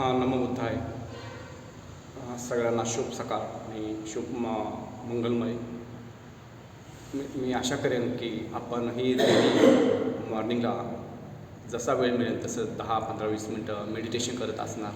हां नमो बुद्धाय सगळ्यांना शुभ सकाळ. आणि शुभ म मंगलमय. मी मी आशा करेन की आपण ही डेली मॉर्निंगला जसा वेळ मिळेल तसं दहा पंधरा वीस मिनटं मेडिटेशन करत असणार.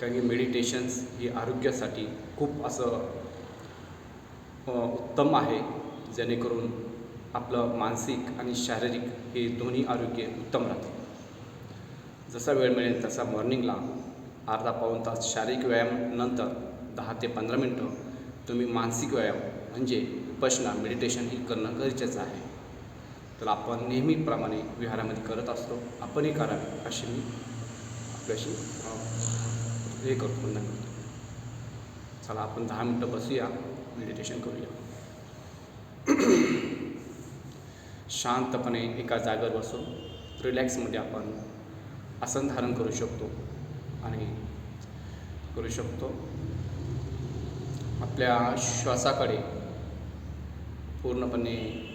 कारण की मेडिटेशन्स ही आरोग्यासाठी खूप असं उत्तम आहे. जेणेकरून आपलं मानसिक आणि शारीरिक हे दोन्ही आरोग्य उत्तम राहते जसा वेळ मिळेल तसा मॉर्निंगला अर्धा पाऊण तास शारीरिक व्यायाम नंतर दहा ते पंधरा मिनटं तुम्ही मानसिक व्यायाम म्हणजे उपासना मेडिटेशन ही करणं गरजेचं आहे. तर आपण नेहमीप्रमाणे विहारामध्ये करत असतो. आपणही करावे अशी मी आपल्याशी हे करतो. वंदन करतो चला आपण दहा मिनटं बसूया. मेडिटेशन करूया. शांतपणे एका जागेवर बसून रिलॅक्समध्ये आपण आसन धारण करू शकतो. आणि करू शकतो. आपल्या श्वासाकडे पूर्णपणे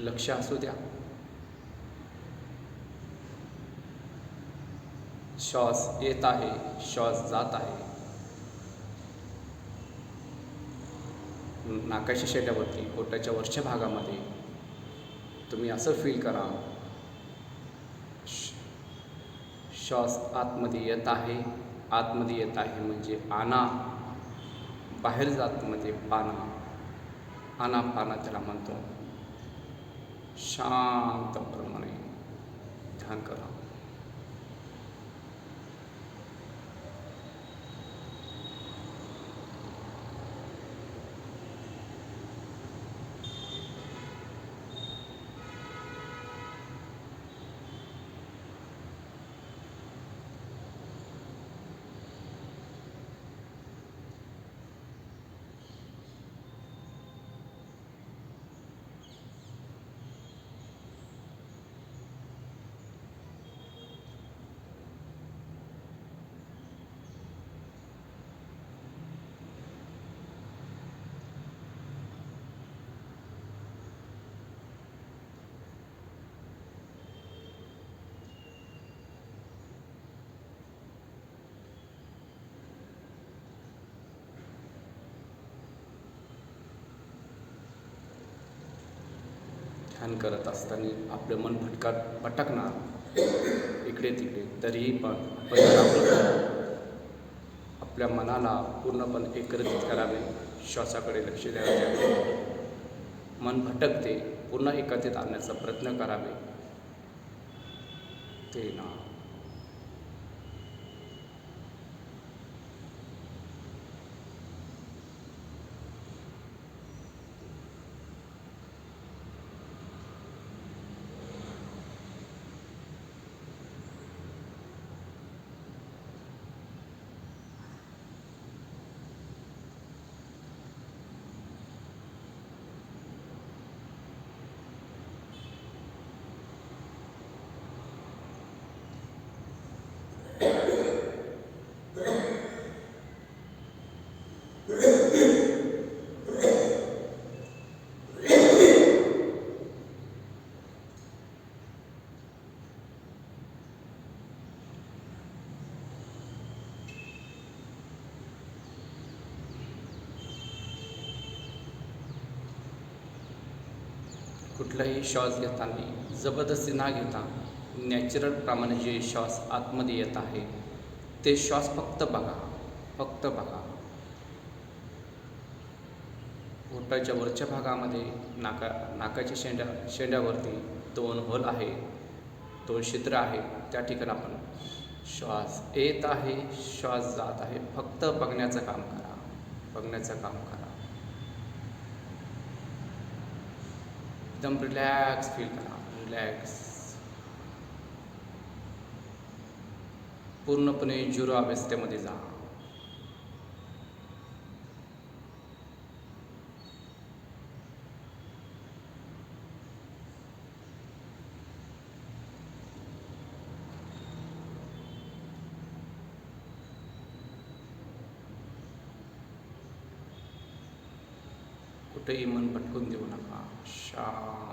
लक्ष असू द्या. श्वास येत आहे श्वास जात आहे. नाकाच्या शेट्यावरती पोटाच्या वरच्या भागामध्ये तुम्ही असं फील करा श्वास आतमध्ये येत आहे. आतमध्ये येत आहे म्हणजे आना. बाहेर जात म्हणजे पाना. आना पाना त्याला म्हणतो. शांतप्रमाणे ध्यान करा. ध्यान करत असताना आपलं मन भटका भटकणार. इकडे तिकडे. तरीही पण आपण आपल्या मनाला पूर्णपणे एकत्रित करावे श्वासाकडे लक्ष द्यावे. मन भटकते पूर्ण एकत्रित आणण्याचा प्रयत्न करावे. ते ना. कुठलाही श्वास घेताना जबरदस्ती ना घेता नॅचरल प्रमाणे जे श्वास आतमध्ये येत आहे ते श्वास फक्त बघा फक्त बघा. पोटाच्या वरच्या भागामध्ये नाका नाकाच्या शेंड्या शेंड्यावरती दोन होल आहे दोन छिद्र आहे. त्या ठिकाणी आपण श्वास येत आहे श्वास जात आहे. फक्त बघण्याचं काम करा बघण्याचं काम करा. एकदम रिलॅक्स फील करा रिलॅक्स पूर्णपणे जुरो अवस्थेमध्ये जा. कुठेही मन भटकून देऊ नका. शांतप्रमाणे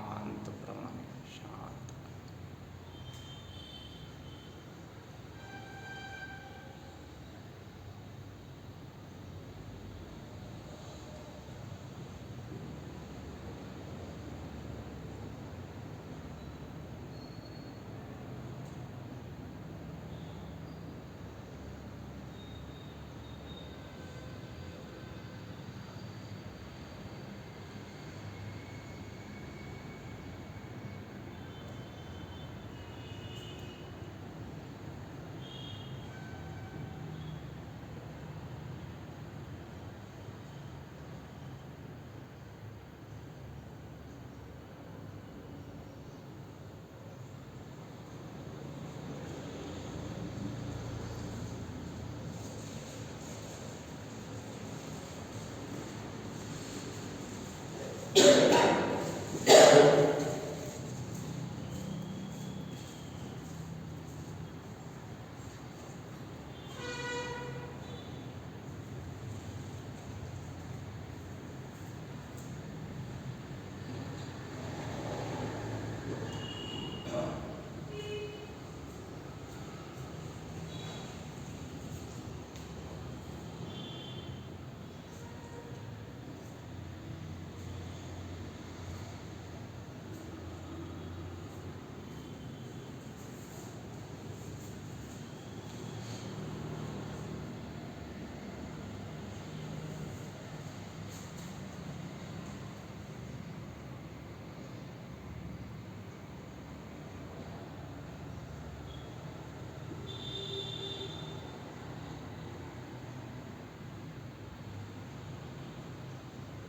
Thank you.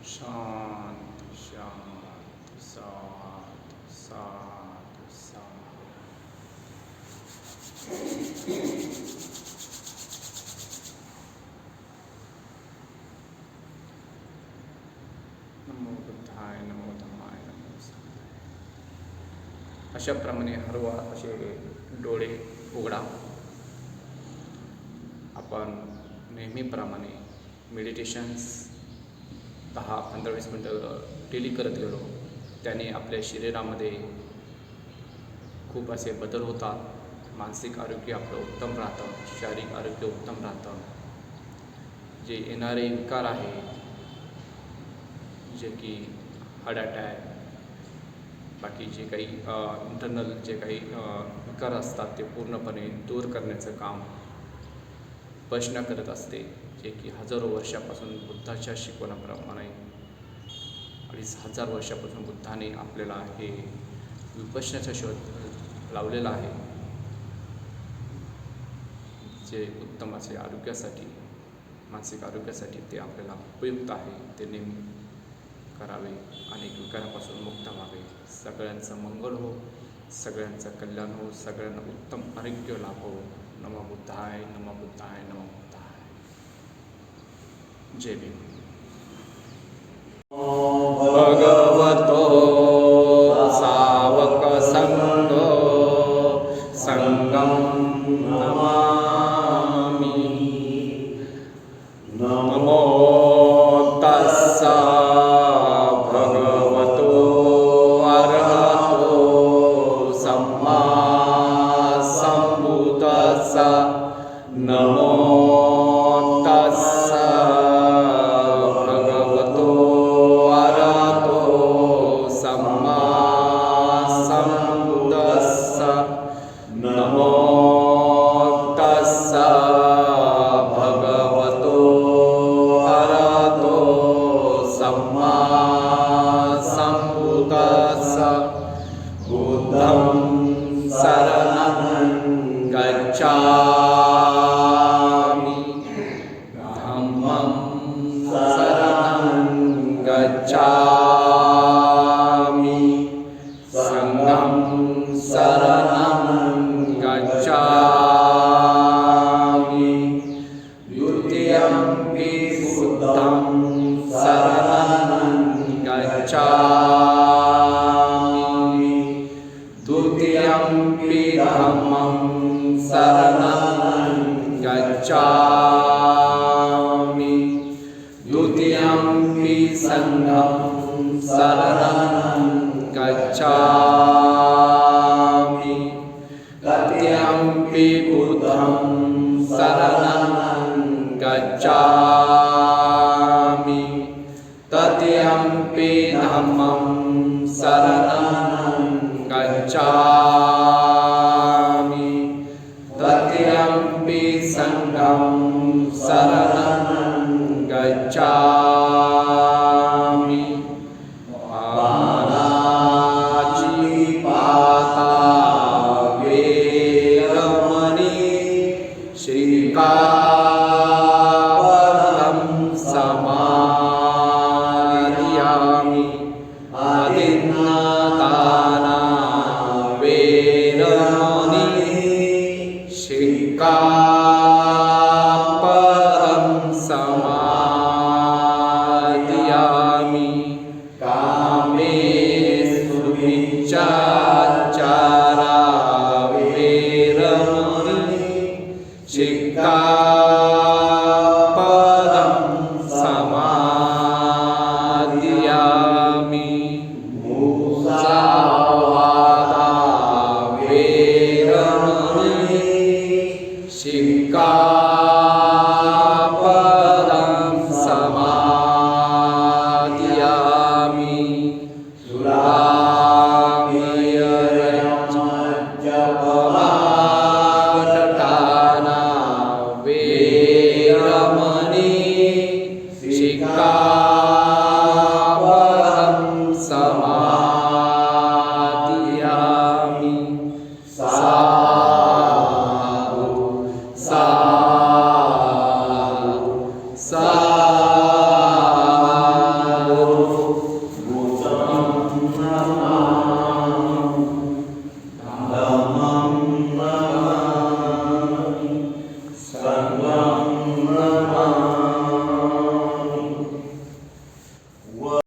शांत शांत सात सात सात नमो बुद्धाय नमो धमाय नमो अशाप्रमाणे हरवा असे डोळे उघडा. आपण नेहमीप्रमाणे मेडिटेशन्स दहा पंधरा वीस मिनटं डेली करत गेलो. त्याने आपल्या शरीरामध्ये खूप असे बदल होतात. मानसिक आरोग्य आपलं उत्तम राहतं. शारीरिक आरोग्य उत्तम राहतं. जे येणारे विकार आहे जे की हार्ट अटॅक बाकी जे काही इंटरनल जे काही विकार असतात ते पूर्णपणे दूर करण्याचं काम प्रश्न करत असते. जे की हजारो वर्षापासून बुद्धाच्या शिकवण्याप्रमाणे अडीच हजार वर्षापासून बुद्धाने आपल्याला हे विपश्यनाचा शोध लावलेला आहे. जे उत्तम असे आरोग्यासाठी मानसिक आरोग्यासाठी ते आपल्याला उपयुक्त आहे ते नेहमी करावे अनेक विकारापासून मुक्त व्हावे. सगळ्यांचं मंगळ हो सगळ्यांचं कल्याण हो सगळ्यांना उत्तम आरोग्य लाभो. नमो बुद्धाय नमो बुद्धाय नमो बुद्धाय. જય ભીમ. ભગવતો 啊 द्वितीयम्पि सङ्घं शरणं गच्छामि तृतीयम्पि बुद्धं शरणं गच्छामि तृतीयम्पि धम्मं शरणं गच्छामि तृतीयम्पि सङ्घं शरणं पदं समयामि गुरमि सिका पदं समादियामि さあ。